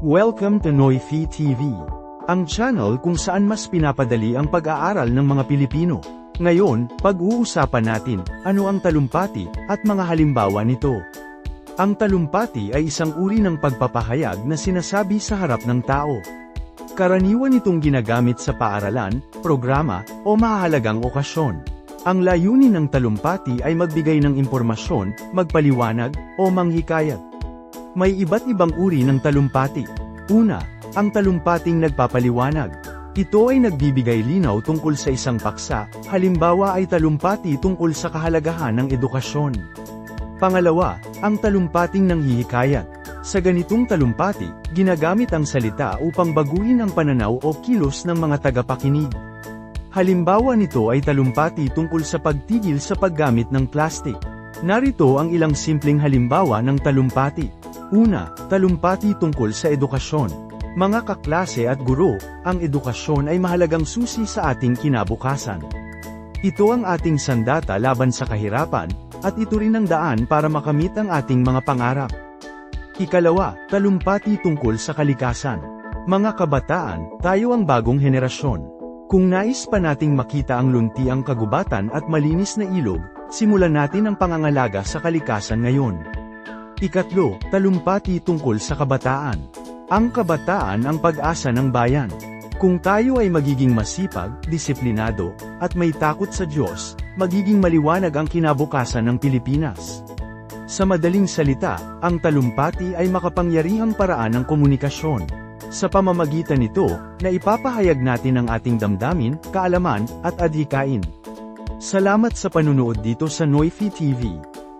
Welcome to Noifi TV, ang channel kung saan mas pinapadali ang pag-aaral ng mga Pilipino. Ngayon, pag-uusapan natin, ano ang talumpati, at mga halimbawa nito. Ang talumpati ay isang uri ng pagpapahayag na sinasabi sa harap ng tao. Karaniwan itong ginagamit sa paaralan, programa, o mahalagang okasyon. Ang layunin ng talumpati ay magbigay ng impormasyon, magpaliwanag, o manghikayat. May iba't ibang uri ng talumpati. Una, ang talumpating nagpapaliwanag. Ito ay nagbibigay linaw tungkol sa isang paksa, halimbawa ay talumpati tungkol sa kahalagahan ng edukasyon. Pangalawa, ang talumpating nanghihikayat. Sa ganitong talumpati, ginagamit ang salita upang baguhin ang pananaw o kilos ng mga tagapakinig. Halimbawa nito ay talumpati tungkol sa pagtigil sa paggamit ng plastic. Narito ang ilang simpleng halimbawa ng talumpati. Una, talumpati tungkol sa edukasyon. Mga kaklase at guro, ang edukasyon ay mahalagang susi sa ating kinabukasan. Ito ang ating sandata laban sa kahirapan, at ito rin ang daan para makamit ang ating mga pangarap. Ikalawa, talumpati tungkol sa kalikasan. Mga kabataan, tayo ang bagong henerasyon. Kung nais pa nating makita ang lunti ang kagubatan at malinis na ilog, simulan natin ang pangangalaga sa kalikasan ngayon. Ikatlo, talumpati tungkol sa kabataan. Ang kabataan ang pag-asa ng bayan. Kung tayo ay magiging masipag, disiplinado, at may takot sa Diyos, magiging maliwanag ang kinabukasan ng Pilipinas. Sa madaling salita, ang talumpati ay makapangyarihang paraan ng komunikasyon. Sa pamamagitan nito, na ipapahayag natin ang ating damdamin, kaalaman, at adhikain. Salamat sa panunood dito sa Noifi TV.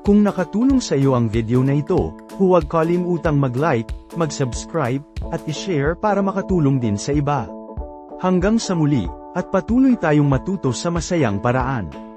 Kung nakatulong sa iyo ang video na ito, huwag kalimutang mag-like, mag-subscribe, at i-share para makatulong din sa iba. Hanggang sa muli, at patuloy tayong matuto sa masayang paraan.